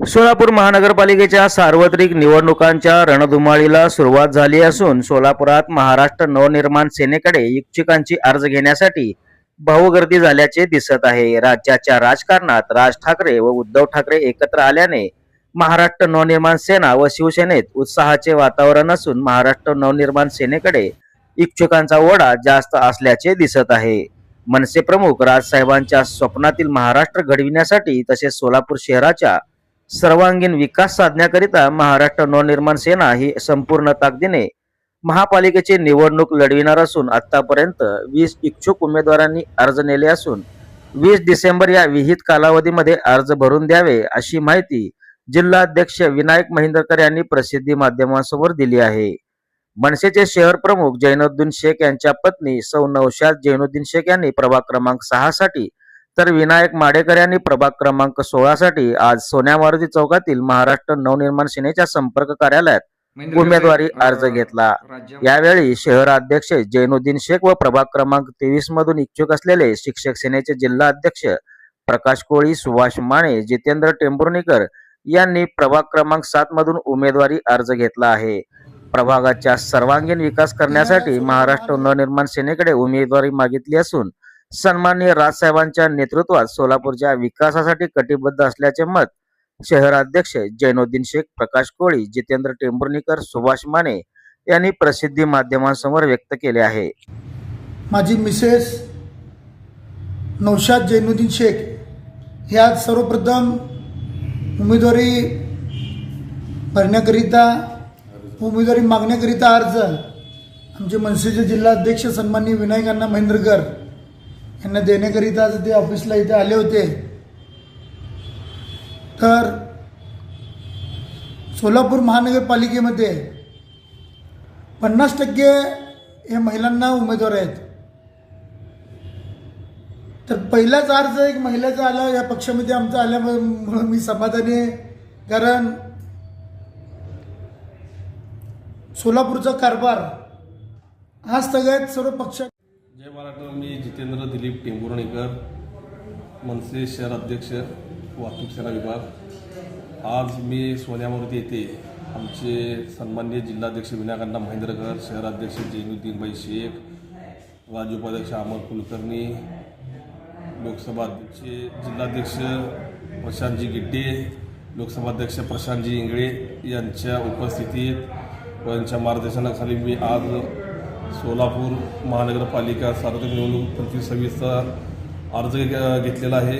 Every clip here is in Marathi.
सोलापूर महानगरपालिकेच्या सार्वत्रिक निवडणुकांच्या रणधुमाळीला सुरुवात झाली असून सोलापुरात महाराष्ट्र नवनिर्माण सेनेकडे इच्छुकांची अर्ज घेण्यासाठी भाऊगर्दी झाल्याचे दिसत आहे. राज्याच्या राजकारणात राज ठाकरे व उद्धव ठाकरे एकत्र आल्याने महाराष्ट्र नवनिर्माण सेना व शिवसेनेत उत्साहाचे वातावरण असून महाराष्ट्र नवनिर्माण सेनेकडे इच्छुकांचा ओढा जास्त असल्याचे दिसत आहे. मनसे प्रमुख राजसाहेबांच्या स्वप्नातील महाराष्ट्र घडविण्यासाठी तसेच सोलापूर शहराच्या सर्वांगीण विकास साधण्याकरिता महाराष्ट्र नवनिर्माण सेना ही संपूर्ण ताकदीने महापालिकेची निवडणूक लढविणार असून आतापर्यंत वीस इच्छुक उमेदवारांनी अर्ज नेले असून वीस डिसेंबर या विहित कालावधीमध्ये अर्ज भरून द्यावे अशी माहिती जिल्हाध्यक्ष विनायक महिंदरकर यांनी प्रसिद्धी माध्यमांसमोर दिली आहे. मनसेचे शहर प्रमुख जैनुद्दीन शेख यांच्या पत्नी सौ नौशाद जैनुद्दीन शेख यांनी प्रभाग क्रमांक सहा साठी तर विनायक माडेकर यांनी प्रभाग क्रमांक सोळा साठी आज सोन्या मारुती चौकातील महाराष्ट्र नवनिर्माण सेनेच्या संपर्क कार्यालयात उमेदवारी अर्ज घेतला. यावेळी शहराध्यक्ष जैनुद्दीन शेख व प्रभाग क्रमांक तेवीस मधून इच्छुक असलेले शिक्षक सेनेचे जिल्हा अध्यक्ष प्रकाश कोळी सुभाष माने जितेंद्र टेंभुर्णीकर यांनी प्रभाग क्रमांक सात मधून उमेदवारी अर्ज घेतला आहे. प्रभागाच्या सर्वांगीण विकास करण्यासाठी महाराष्ट्र नवनिर्माण सेनेकडे उमेदवारी मागितली असून सन्माननीय राजसाहेबांच्या नेतृत्वात सोलापूरच्या विकासासाठी कटिबद्ध असल्याचे मत शहराध्यक्ष जैनुद्दीन शेख प्रकाश कोळी जितेंद्र टेंभुर्णीकर सुभाष माने यांनी प्रसिद्धी माध्यमांसमोर व्यक्त केले आहे. माझी मिसेस नौशाद जैनुद्दीन शेख ह्या सर्वप्रथम उमेदवारी भरण्याकरिता उमेदवारी मागण्याकरिता अर्ज आमचे मनसेचे जिल्हाध्यक्ष सन्माननीय विनायकांना महेंद्रकर यांना देण्याकरिता ते ऑफिसला इथे आले होते तर सोलापूर महानगरपालिकेमध्ये पन्नास टक्के हे महिलांना उमेदवार आहेत. तर पहिलाच अर्ज एक महिलाचा आला या पक्षामध्ये आमचा आल्यामुळे मी समाधानी आहे. कारण सोलापूरचा कारभार हा सगळ्यात सर्व पक्ष जय महाराष्ट्र मी जितेंद्र दिलीप टेंभुर्णेकर मनसे शहर अध्यक्ष वाहतूक सेना विभाग. आज मी सोन्यामूर्ती येथे आमचे सन्माननीय जिल्हाध्यक्ष विनायकांना महेंद्रकर शहराध्यक्ष जैनुद्दीनबाई शेख राज्य उपाध्यक्ष अमर कुलकर्णी लोकसभा अध्यक्ष जिल्हाध्यक्ष प्रशांतजी गिड्डे लोकसभाध्यक्ष प्रशांतजी इंगळे यांच्या उपस्थितीत व यांच्या मार्गदर्शनाखाली मी आज सोलापूर महानगरपालिका सार्वत्रिक निवडणूक पंचवीस सव्वीसचा अर्ज घेतलेला आहे.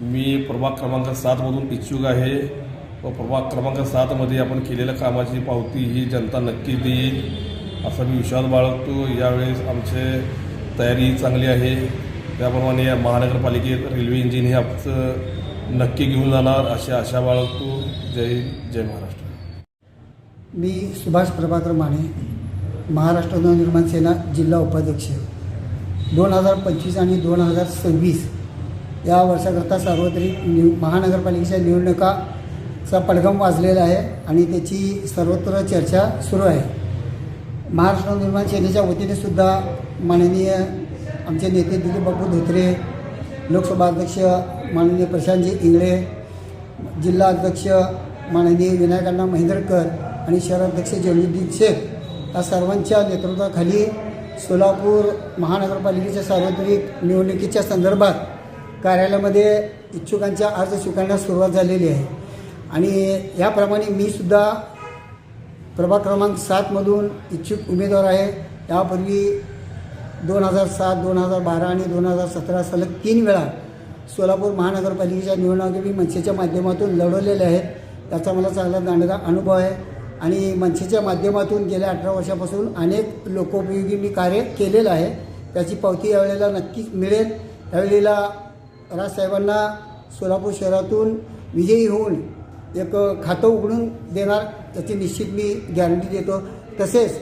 मी प्रभाग क्रमांक सातमधून इच्छुक आहे. व प्रभाग क्रमांक सातमध्ये आपण केलेल्या कामाची पावती ही जनता नक्की देईल असा मी विश्वास बाळगतो. यावेळेस आमचे तयारी चांगली आहे. त्याप्रमाणे या महानगरपालिकेत रेल्वे इंजिन हे आमचं नक्की घेऊन जाणार अशी आशा बाळगतो. जय जय महाराष्ट्र. मी सुभाष प्रभाकर माने. महाराष्ट्र नवनिर्माण सेना जिल्हा उपाध्यक्ष. दोन हजार पंचवीस आणि दोन हजार सव्वीस या वर्षाकरता सार्वत्रिक निव महानगरपालिकेच्या निवडणुकाचा पडघम वाजलेला आहे आणि त्याची सर्वत्र चर्चा सुरू आहे. महाराष्ट्र नवनिर्माण सेनेच्या वतीने सुद्धा माननीय आमचे नेते दिलीप बापू धोत्रे लोकसभा अध्यक्ष माननीय प्रशांतजी इंगळे जिल्हा अध्यक्ष माननीय विनायकांना महेंद्रकर आणि शहराध्यक्ष जैनुद्दीन शेख या सर्वांच्या नेतृत्वाखाली सोलापूर महानगरपालिकेच्या सार्वत्रिक निवडणुकीच्या संदर्भात कार्यालयामध्ये इच्छुकांच्या अर्ज स्वीकारण्यास सुरुवात झालेली आहे. आणि याप्रमाणे मी सुद्धा प्रभाग क्रमांक सातमधून इच्छुक उमेदवार आहे. यापूर्वी दोन हजार सात दोन हजार बारा आणि दोन हजार सतरा सलग तीन वेळा सोलापूर महानगरपालिकेच्या निवडणुकी मी मनसेच्या माध्यमातून लढवलेल्या आहेत. त्याचा मला चांगला दांडगा अनुभव आहे. आणि मनसेच्या माध्यमातून गेल्या अठरा वर्षापासून अनेक लोकोपयोगी मी कार्य केलेलं आहे. त्याची पावती यावेळेला नक्कीच मिळेल. यावेळेला राजसाहेबांना सोलापूर शहरातून विजयी होऊन एक खातं उघडून देणार याची निश्चित मी गॅरंटी देतो. तसेच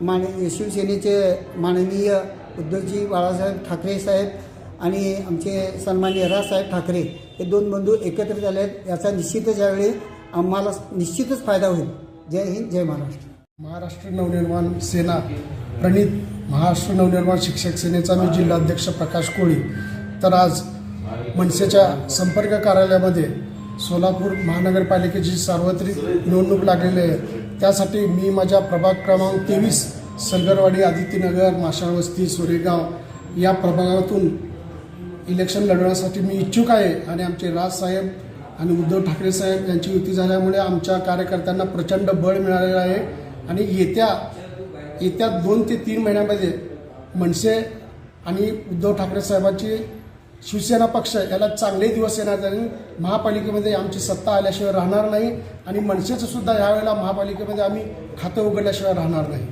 माननीय शिवसेनेचे माननीय उद्धवजी बाळासाहेब ठाकरे साहेब आणि आमचे सन्मान्य राजसाहेब ठाकरे हे दोन बंधू एकत्र झाले आहेत याचा निश्चितच यावेळी आम्हाला निश्चितच फायदा होईल. जय हिंद जय महाराष्ट्र. महाराष्ट्र नवनिर्माण सेना प्रणित महाराष्ट्र नवनिर्माण शिक्षक सेनेचा मी जिल्हाध्यक्ष प्रकाश कोळी. तर आज मनसेच्या संपर्क कार्यालयामध्ये सोलापूर महानगरपालिकेची सार्वत्रिक निवडणूक लागलेली आहे. त्यासाठी मी माझ्या प्रभाग क्रमांक तेवीस सलगरवाडी आदित्यनगर माशाळवस्ती सोरेगाव या प्रभागातून इलेक्शन लढवण्यासाठी मी इच्छुक आहे आणि आमचे राजसाहेब आणि उद्धव ठाकरे साहेब यांची युती झाल्यामुळे आमच्या कार्यकर्त्यांना प्रचंड बळ मिळालेलं आहे. आणि येत्या येत्या दोन ते तीन महिन्यामध्ये मनसे आणि उद्धव ठाकरे साहेबांची शिवसेना पक्ष याला चांगले दिवस येणार आणि महापालिकेमध्ये आमची सत्ता आल्याशिवाय राहणार नाही. आणि मनसेचं सुद्धा यावेळेला महापालिकेमध्ये आम्ही खातं उघडल्याशिवाय राहणार नाही.